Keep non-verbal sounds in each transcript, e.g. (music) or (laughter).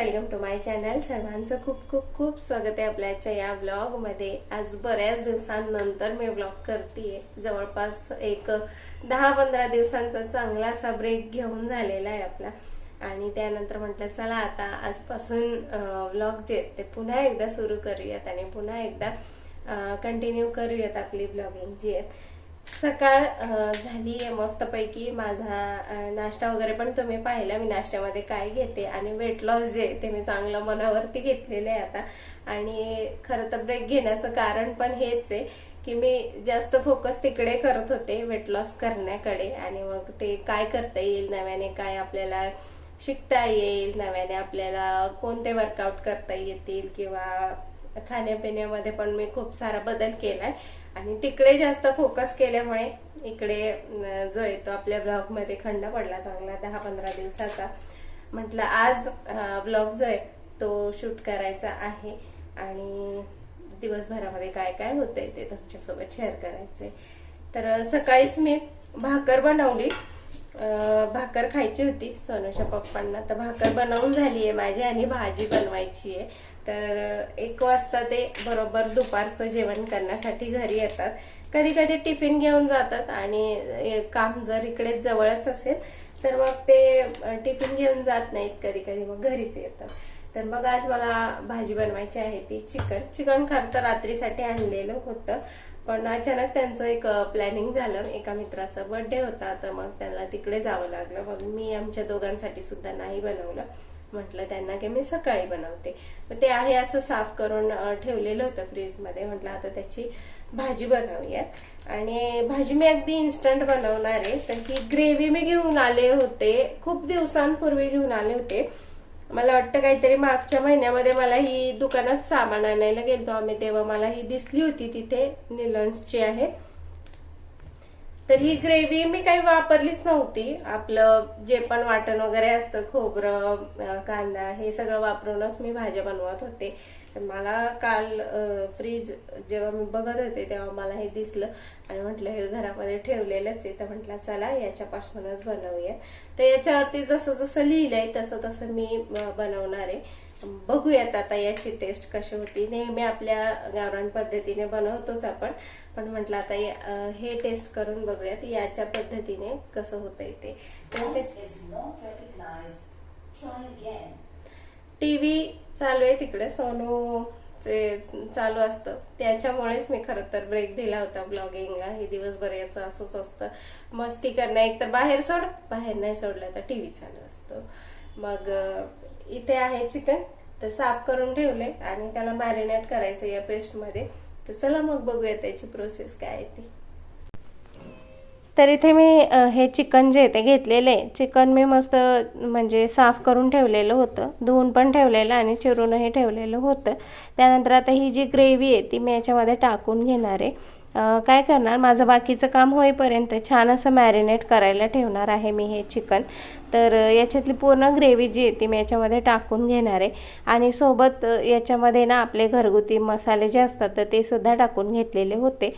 Welcome to my channel. सर्वांचं खूप खूप खूप स्वागत आहे आपल्याच्या या ब्लॉगमध्ये आज बऱ्याच दिवसांनंतर मी ब्लॉग करते जवळपास एक दहा पंधरा दिवसांचा चांगला असा ब्रेक घेऊन झालेला आहे आपला. आणि त्यानंतर म्हटलं चला आता आजपासून ब्लॉग जे आहेत ते पुन्हा एकदा सुरू करूयात आणि पुन्हा एकदा कंटिन्यू करूयात आपली ब्लॉगिंग जी आहे सकाळ झाली आहे मस्तपैकी. माझा नाश्ता वगैरे पण तुम्ही पाहिला. मी नाश्त्यामध्ये काय घेते आणि वेट लॉस जे ते मी चांगलं मनावरती घेतलेलं आहे आता. आणि खरं तर ब्रेक घेण्याचं कारण पण हेच आहे की मी जास्त फोकस तिकडे करत होते वेट लॉस करण्याकडे. आणि मग ते काय करता येईल नव्याने काय आपल्याला शिकता येईल नव्याने आपल्याला कोणते वर्कआउट करता येतील किंवा खाण्यापिण्यामध्ये पण मी खूप सारा बदल केला आहे आणि तिकडे जास्त फोकस केल्यामुळे इकडे जो येतो आपल्या ब्लॉगमध्ये खंड पडला चांगला दहा पंधरा दिवसाचा. म्हटलं आज ब्लॉग जो आहे तो शूट करायचा आहे आणि दिवसभरामध्ये काय काय होतंय ते तुमच्यासोबत शेअर करायचंय. तर सकाळीच मी भाकर बनवली. भाकर खायची होती सोनूच्या पप्पांना. तर भाकर बनवून झाली आहे माझी आणि भाजी बनवायची आहे तर एक वाजता ते बरोबर दुपारचं जेवण करण्यासाठी घरी येतात. कधी कधी टिफिन घेऊन जातात आणि काम जर इकडे जवळच असेल तर मग ते टिफिन घेऊन जात नाहीत कधी कधी मग घरीच येतात. तर मग आज मला भाजी बनवायची आहे ती चिकन. चिकन खरं तर रात्रीसाठी आणलेलं होतं पण अचानक त्यांचं एक प्लॅनिंग झालं. एका मित्राचा बर्थडे होता तर मग त्यांना तिकडे जावं लागलं. मग मी आमच्या दोघांसाठी सुद्धा नाही बनवलं. म्हटलं त्यांना की मी सकाळी बनवते. मग ते आहे असं साफ करून ठेवलेलं होतं फ्रीजमध्ये. म्हटलं आता त्याची भाजी बनवूयात. आणि भाजी मी अगदी इन्स्टंट बनवणार आहे. तर ही ग्रेव्ही मी घेऊन आले होते. खूप दिवसांपूर्वी घेऊन आले होते. मला वाटतं काहीतरी मागच्या महिन्यामध्ये मला ही दुकानात सामान आणायला गेलो आम्ही तेव्हा मला ही दिसली होती तिथे निलन्सची आहे. तर ही ग्रेव्ही मी काही वापरलीच नव्हती. आपलं जे पण वाटण वगैरे असतं खोबरं कांदा हे सगळं वापरूनच मी भाज्या बनवत होते. तर मला काल फ्रीज जेव्हा मी बघत होते तेव्हा मला हे दिसलं. आणि म्हटलं हे घरामध्ये ठेवलेलंच आहे. तर म्हटलं चला याच्यापासूनच बनवूया तर याच्यावरती जसं जसं लिहिलंय तसं तसं मी बनवणार आहे. बघूयात आता याची टेस्ट कशी होती. नेहमी आपल्या गावरान पद्धतीने बनवतोच आपण. पण म्हटलं आता हे टेस्ट करून बघूयात याच्या पद्धतीने कसं होतंय ते. again. टीव्ही चालू आहे तिकडे सोनू चे चालू असतं. त्याच्यामुळेच मी खरं तर ब्रेक दिला होता ब्लॉगिंगला हे दिवसभर याचं असंच असतं. मस्ती करणं एक तर बाहेर सोड बाहेर नाही सोडलं तर टीव्ही चालू असतो. मग इथे आहे चिकन तर साफ करून ठेवले आणि त्याला मॅरिनेट करायचं या पेस्टमध्ये तर चला मग बघूया त्याची प्रोसेस काय आहे ती. तर इथे मी हे चिकन जे आहे ते घेतलेले. आहे. चिकन मी मस्त म्हणजे साफ करून ठेवलेलं होतं. धुवून पण ठेवलेलं आणि चिरूनही ठेवलेलं होतं. त्यानंतर आता ही जी ग्रेव्ही आहे ती मी याच्यामध्ये टाकून घेणार आहे. काय करणार? माझं बाकीचं काम होईपर्यंत छान असं मॅरिनेट करायला ठेवणार आहे मी हे चिकन. तर याच्यातली पूर्ण ग्रेव्ही जी आहे ती मी याच्यामध्ये टाकून घेणार आहे. आणि सोबत याच्यामध्ये ना आपले घरगुती मसाले जे असतात तर ते सुद्धा टाकून घेतलेले होते.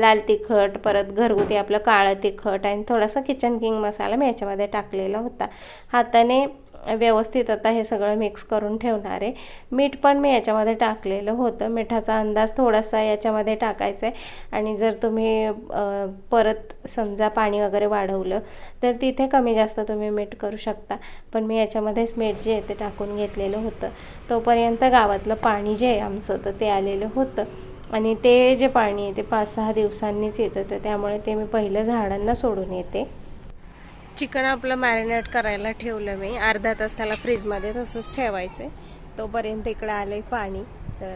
लाल तिखट परत घरगुती आपलं काळं तिखट आणि थोडासा किचन किंग मसाला मी याच्यामध्ये टाकलेला होता. हाताने व्यवस्थित आता हे सगळं मिक्स करून ठेवणार आहे. मीठ पण मी याच्यामध्ये टाकलेलं होतं. मिठाचा अंदाज थोडासा याच्यामध्ये टाकायचा आहे आणि जर तुम्ही परत समजा पाणी वगैरे वाढवलं तर तिथे कमी जास्त तुम्ही मीठ करू शकता. पण मी याच्यामध्येच मीठ जे आहे ते टाकून घेतलेलं होतं. तोपर्यंत गावातलं पाणी जे आहे आमचं तर ते आलेलं होतं. आणि ते जे पाणी आहे ते पाच सहा दिवसांनीच येतं. तर त्यामुळे ते मी पहिलं झाडांना सोडून येते. चिकन आपलं मॅरिनेट करायला ठेवलं मी. अर्धा तास त्याला फ्रीजमध्ये तसंच ठेवायचं आहे तोपर्यंत इकडं आलं पाणी. तर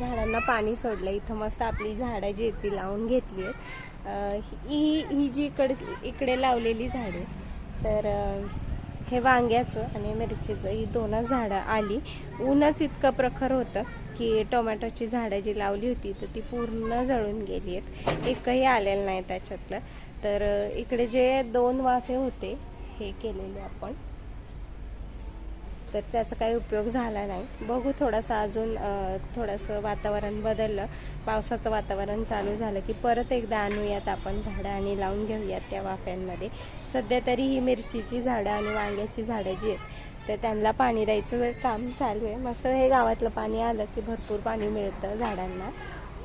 झाडांना पाणी सोडलं इथं मस्त आपली झाडं जी आहेत ती लावून घेतली आहेत. ही ही जी इकडे इकडे लावलेली झाडे तर हे वांग्याचं आणि मिरचीचं ही दोनच झाडं आली. ऊनच इतकं प्रखर होतं की टोमॅटोची झाडं जी लावली होती तर ती पूर्ण जळून गेली आहेत. एकही आलेलं नाही त्याच्यातलं. तर इकडे जे दोन वाफे होते हे केलेले आपण. तर त्याचा काही उपयोग झाला नाही. बघू थोडासा अजून थोडंसं वातावरण बदललं. पावसाचं वातावरण चालू झालं की परत एकदा आणूयात आपण झाडं आणि लावून घेऊयात त्या वाफ्यांमध्ये. सध्या तरी ही मिरचीची झाडं आणि वांग्याची झाडं जी आहेत तर त्यांना पाणी द्यायचं काम चालू आहे. मस्त हे गावातलं पाणी आलं की भरपूर पाणी मिळतं झाडांना.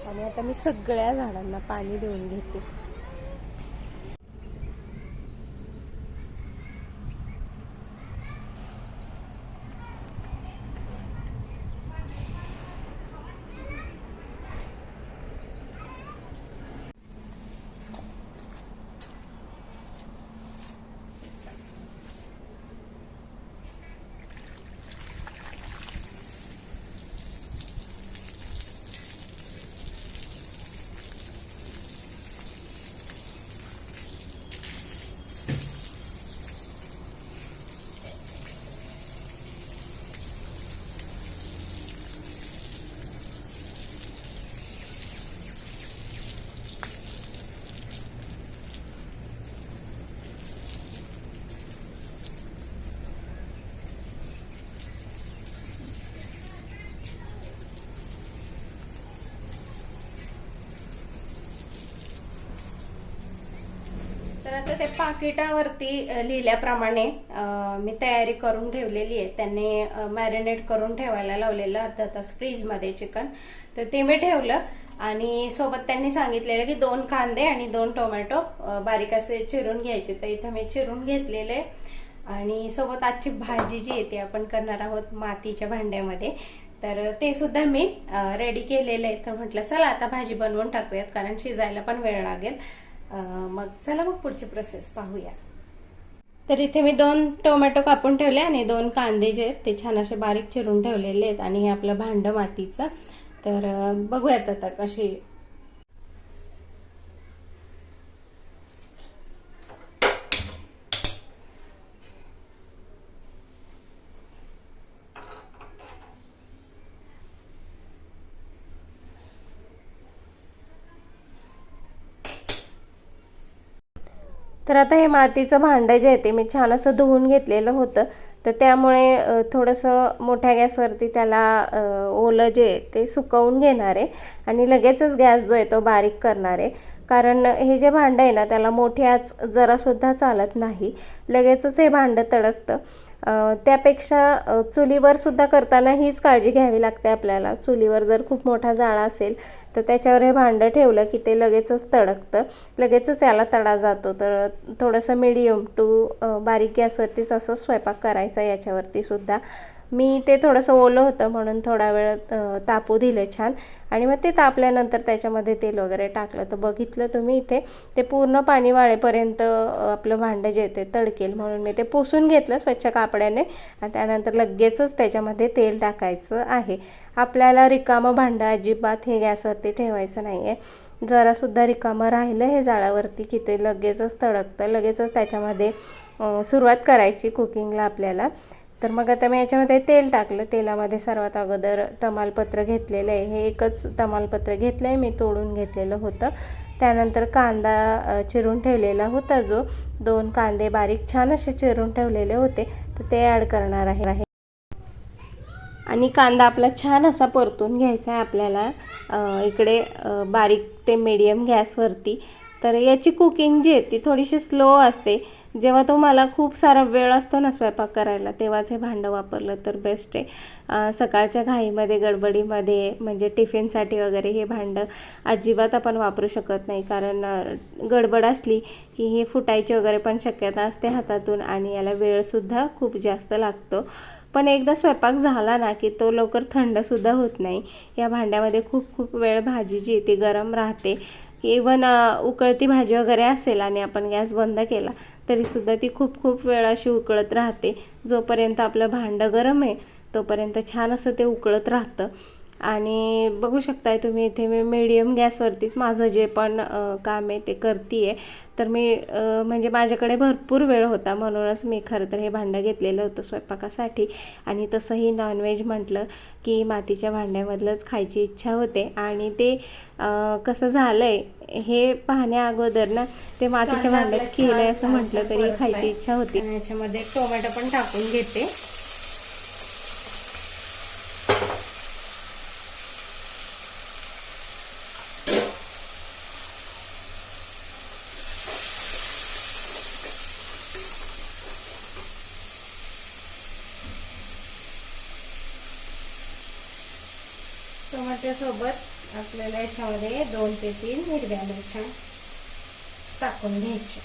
आणि आता मी सगळ्या झाडांना पाणी देऊन घेते. तर ते पाकिटावरती लिहिल्याप्रमाणे मी तयारी करून ठेवलेली आहे. त्यांनी मॅरिनेट करून ठेवायला लावलेलं अर्धा तास फ्रीजमध्ये चिकन तर ते मी ठेवलं आणि सोबत त्यांनी सांगितलेलं की दोन कांदे आणि दोन टोमॅटो बारीक असे चिरून घ्यायचे. तर इथं मी चिरून घेतलेले आणि सोबत आजची भाजी जी आहे ती आपण करणार आहोत मातीच्या भांड्यामध्ये. तर ते सुद्धा मी रेडी केलेलं आहे. तर म्हटलं चला आता भाजी बनवून टाकूयात कारण शिजायला पण वेळ लागेल. मग चला मग पुढची प्रोसेस पाहूया. तर इथे मी दोन टोमॅटो कापून ठेवले आणि दोन कांदे जे आहेत ते छान असे बारीक चिरून ठेवलेले आहेत आणि हे आपलं भांड मातीचं. तर बघूयात आता कशी तर आता हे मातीचं भांडं जे आहे ते मी छान असं धुवून घेतलेलं होतं. तर त्यामुळे थोडंसं मोठ्या गॅसवरती त्याला ओलं जे आहे ते सुकवून घेणार आहे. आणि लगेचच गॅस जो आहे तो बारीक करणार आहे. कारण हे जे भांडं आहे ना त्याला मोठी आच जरासुद्धा चालत नाही. लगेचच हे भांडं तडकतं. त्यापेक्षा चुलीवरसुद्धा चुलीवर सुद्धा करताना हीच काळजी घ्यावी लागते आपल्याला. चुलीवर जर खूप मोठा जाळा असेल तर त्याच्यावर हे भांडं ठेवलं की ते लगेचच तडकतं. लगेचच याला तडा जातो. तर थोडंसं मिडियम टू बारीक गॅसवरतीच असं स्वयंपाक करायचा याच्यावरती सुद्धा. मी ते थोडंसं ओलं होतं म्हणून थोडा वेळ तापू दिलं छान. आणि मग ते तापल्यानंतर त्याच्यामध्ये तेल वगैरे टाकलं. तर बघितलं तुम्ही इथे ते पूर्ण पाणी वाळेपर्यंत आपलं भांडं जे ते तडकेल म्हणून मी ते पुसून घेतलं स्वच्छ कापड्याने. आणि त्यानंतर लगेचच त्याच्यामध्ये तेल टाकायचं आहे. आपल्याला रिकामं भांडं अजिबात हे गॅसवरती ठेवायचं नाही आहे जरासुद्धा रिकामं राहिलं हे जाळावरती की ते लगेचच तडकतं. लगेचच त्याच्यामध्ये सुरुवात करायची कुकिंगला आपल्याला. तर मग आता मी याच्यामध्ये तेल टाकलं. तेलामध्ये सर्वात अगोदर तमालपत्र घेतलेलं आहे. हे एकच तमालपत्र घेतलं आहे मी तोडून घेतलेलं होतं. त्यानंतर कांदा चिरून ठेवलेला होता जो. दोन कांदे बारीक छान असे चिरून ठेवलेले होते. तर ते ॲड करणार आहे. आणि कांदा आपला छान असा परतून घ्यायचा आहे आपल्याला. इकडे बारीक ते मीडियम गॅसवरती. तर याची कुकिंग जी आहे ती थोडीशी स्लो असते. जेव्हा तुम्हाला खूप सारा वेळ असतो ना स्वयंपाक करायला तेव्हाच हे भांडं वापरलं तर बेस्ट आहे. सकाळच्या घाईमध्ये गडबडीमध्ये म्हणजे टिफिनसाठी वगैरे हे भांडं अजिबात आपण वापरू शकत नाही. कारण गडबड असली की हे फुटायची वगैरे पण शक्यता असते हातातून आणि याला वेळसुद्धा खूप जास्त लागतो. पण एकदा स्वयंपाक झाला ना की तो लवकर थंडसुद्धा होत नाही. या भांड्यामध्ये खूप खूप वेळ भाजी जी आहे ती गरम राहते. इवन उकळती भाजी वगैरे असेल आणि आपण गॅस बंद केला तरीसुद्धा ती खूप खूप वेळ अशी उकळत राहते. जोपर्यंत आपलं भांडं गरम आहे तोपर्यंत छान असं ते उकळत राहतं. आणि बघू शकताय तुम्ही इथे मी मीडियम गॅसवरतीच माझं जे पण काम आहे ते करते आहे तर मी म्हणजे माझ्याकडे भरपूर वेळ होता म्हणूनच मी खरं तर हे भांडं घेतलेलं होतं स्वयंपाकासाठी. आणि तसंही नॉनव्हेज म्हटलं की मातीच्या भांड्यामधलंच खायची इच्छा होते. आणि ते कसं झालं आहे हे पाहण्या अगोदर ना ते मातीच्या भांड्यात केलंय असं म्हटलं तरी खायची इच्छा होती. याच्यामध्ये टोमॅटो पण टाकून घेते. टोमॅटोसोबत आपल्याला याच्यामध्ये दोन ते तीन हिरव्या मिरच्या टाकून घ्यायच्या.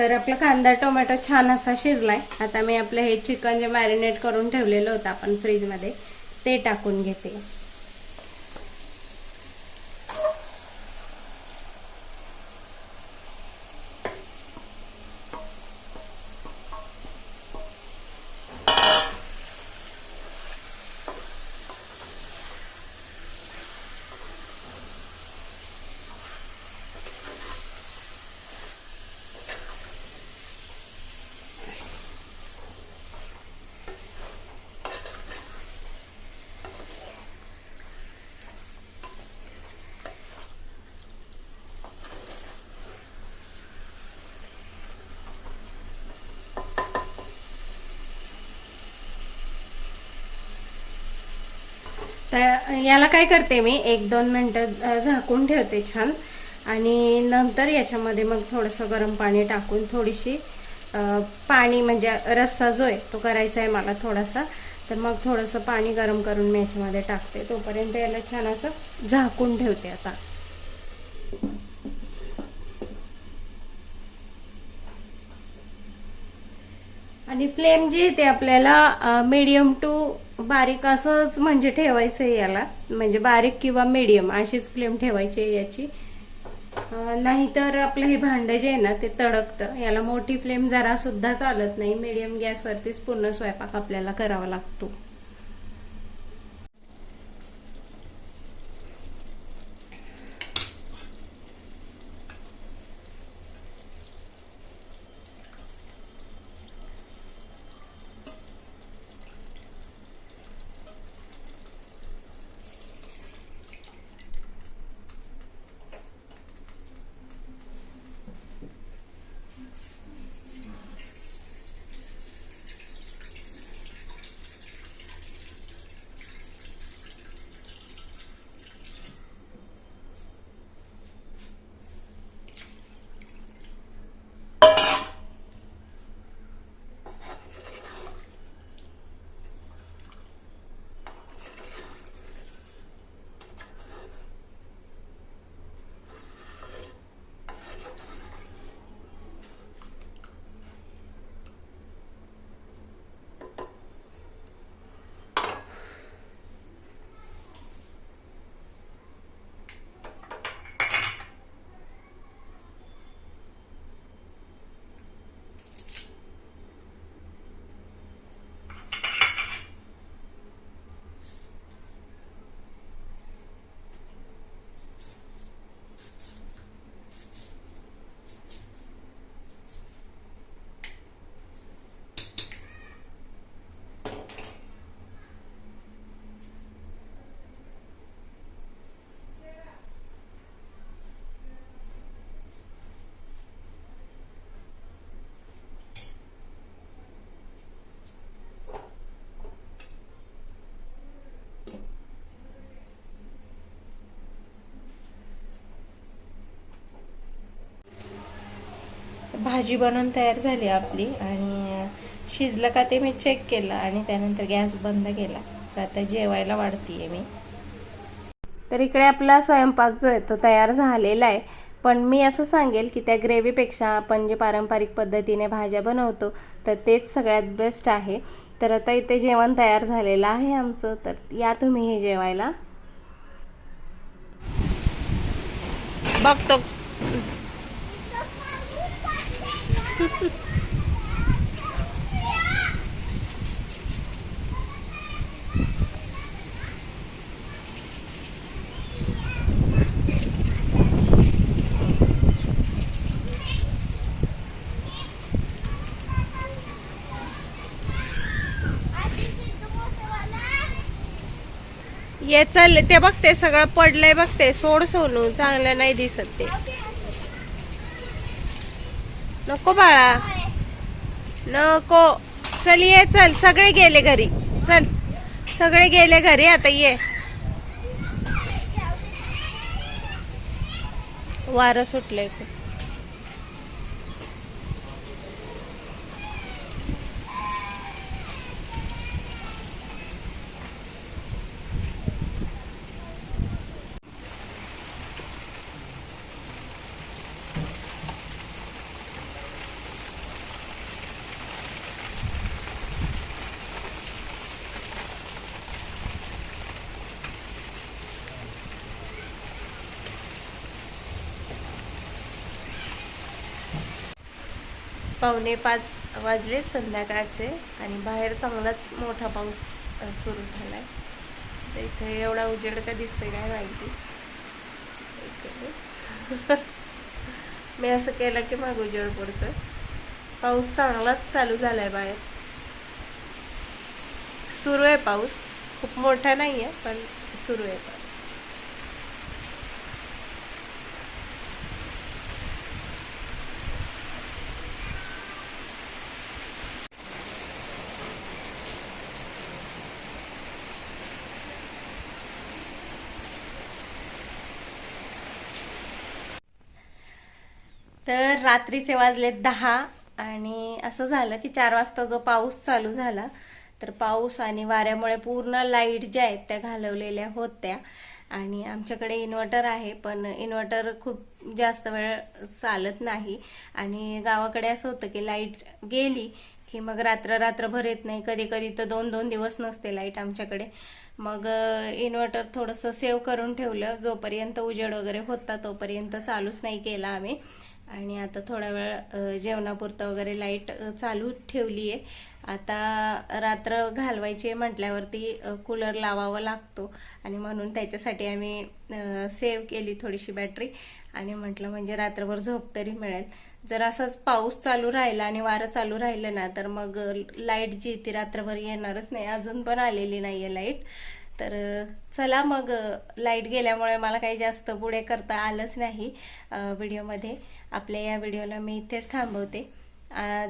तर आपला कांदा टोमॅटो छान असा शिजलाय. आता मी आपलं हे चिकन जे मॅरिनेट करून ठेवलेलं होतं आपण फ्रीजमध्ये ते टाकून घेते. तर याला काय करते मी एक दोन मिनटं झाकून ठेवते छान. आणि नंतर याच्यामध्ये मग थोडंसं गरम पाणी टाकून थोडीशी पाणी म्हणजे रस्सा जो आहे तो करायचा आहे मला थोडासा. तर मग थोडंसं पाणी गरम करून मी याच्यामध्ये टाकते. तोपर्यंत याला छान असं झाकून ठेवते आता. आणि फ्लेम जी आहे ते आपल्याला मीडियम टू बारीक असंच म्हणजे ठेवायचं आहे याला. म्हणजे बारीक किंवा मीडियम अशीच फ्लेम ठेवायची आहे याची. नाहीतर आपलं हे भांडं जे आहे ना ते तडकतं. याला मोठी फ्लेम जरा सुद्धा चालत नाही. मीडियम गॅसवरतीच पूर्ण स्वयंपाक आपल्याला करावा लागतो. भाजी बनवून तयार झाली आपली आणि शिजलं का ते मी चेक केलं आणि त्यानंतर गॅस बंद केला. तर आता जेवायला वाढतीये मी. तर इकडे आपला स्वयंपाक जो आहे तो तयार झालेला आहे. पण मी असं सांगेल की त्या ग्रेव्हीपेक्षा आपण जे पारंपरिक पद्धतीने भाज्या बनवतो तर तेच सगळ्यात बेस्ट आहे. तर आता इथे जेवण तयार झालेलं आहे आमचं. तर या तुम्ही हे जेवायला. बघतो. ये चालले ते बघते सगळं पडलंय बघते. सोड सोनू चांगलं नाही दिसत ते. नको बाळा. नको. चल ये चल. सगळे गेले घरी. चल. सगळे गेले घरी. आता ये. वारं सुटलंय खूप. पावणे पाच वाजले संध्याकाळचे आणि बाहेर चांगलाच मोठा पाऊस सुरू सुरू आहे तर इथे एवढा उजेड का दिसतोय काय माहिती. (laughs) मी असं केलं की मग उजेड पडतो. पाऊस चांगलाच चालू झाला आहे बाहेर. सुरू आहे पाऊस. खूप मोठा नाही आहे पण सुरू आहे पाऊस. तर रात्रीचे वाजले दहा आणि असं झालं की चार वाजता जो पाऊस चालू झाला तर पाऊस आणि वाऱ्यामुळे पूर्ण लाइट ज्या आहेत त्या घालवलेल्या होत्या. आणि आमच्याकडे इन्व्हर्टर आहे पण इन्व्हर्टर खूप जास्त वेळ चालत नाही. आणि गावाकडे असं होतं की लाइट गेली की मग रात्र रात्रभर येत नाही. कधी कधी तर दोन दोन दिवस नसते लाइट आमच्याकडे. मग इन्व्हर्टर थोडंसं सेव्ह करून ठेवलं. जोपर्यंत उजेड वगैरे होता तोपर्यंत चालूच नाही केला आम्ही. आणि आता थोडा वेळ जेवणापुरतं वगैरे लाइट चालू ठेवली आहे. आता रात्र घालवायची आहे म्हटल्यावरती कूलर लावावा लागतो. आणि म्हणून त्याच्यासाठी आम्ही सेव्ह केली थोडीशी बॅटरी. आणि म्हटलं म्हणजे रात्रभर झोप तरी मिळेल. जर असंच पाऊस चालू राहिला आणि वारं चालू राहिलं ना तर मग लाइट जी ती रात्रभर येणारच नाही. अजून पण आलेली नाही आहे लाइट. तर चला मग लाइट गेल्यामुळे मला काही जास्त पुढे करता आलंच नाही व्हिडिओमध्ये. आपल्या या व्हिडिओला मी इथेच थांबवते.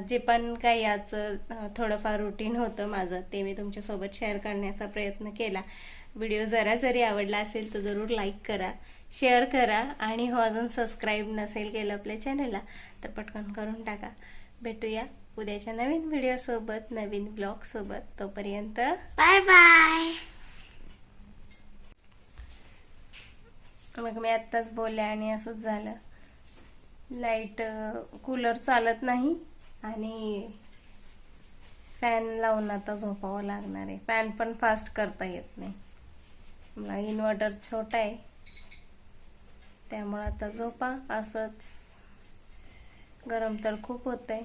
जे पण काही याचं थोडंफार रुटीन होतं माझं ते मी तुमच्यासोबत शेअर करण्याचा प्रयत्न केला. व्हिडिओ जरा जरी आवडला असेल तर जरूर लाईक करा शेअर करा आणि हो अजून सबस्क्राईब नसेल केलं आपल्या चॅनलला तर पटकन करून टाका. भेटूया उद्याच्या नवीन व्हिडिओसोबत नवीन ब्लॉगसोबत तोपर्यंत बाय बाय मग मी आत्ताच बोलले आणि असंच झालं. लाइट कूलर चालत नाही आणि फॅन लावून आता झोपावं लागणार आहे. फॅन पण फास्ट करता येत नाही. मला इन्व्हर्टर छोटा आहे. त्यामुळं आता झोपा. असंच गरम तर खूप होतंय.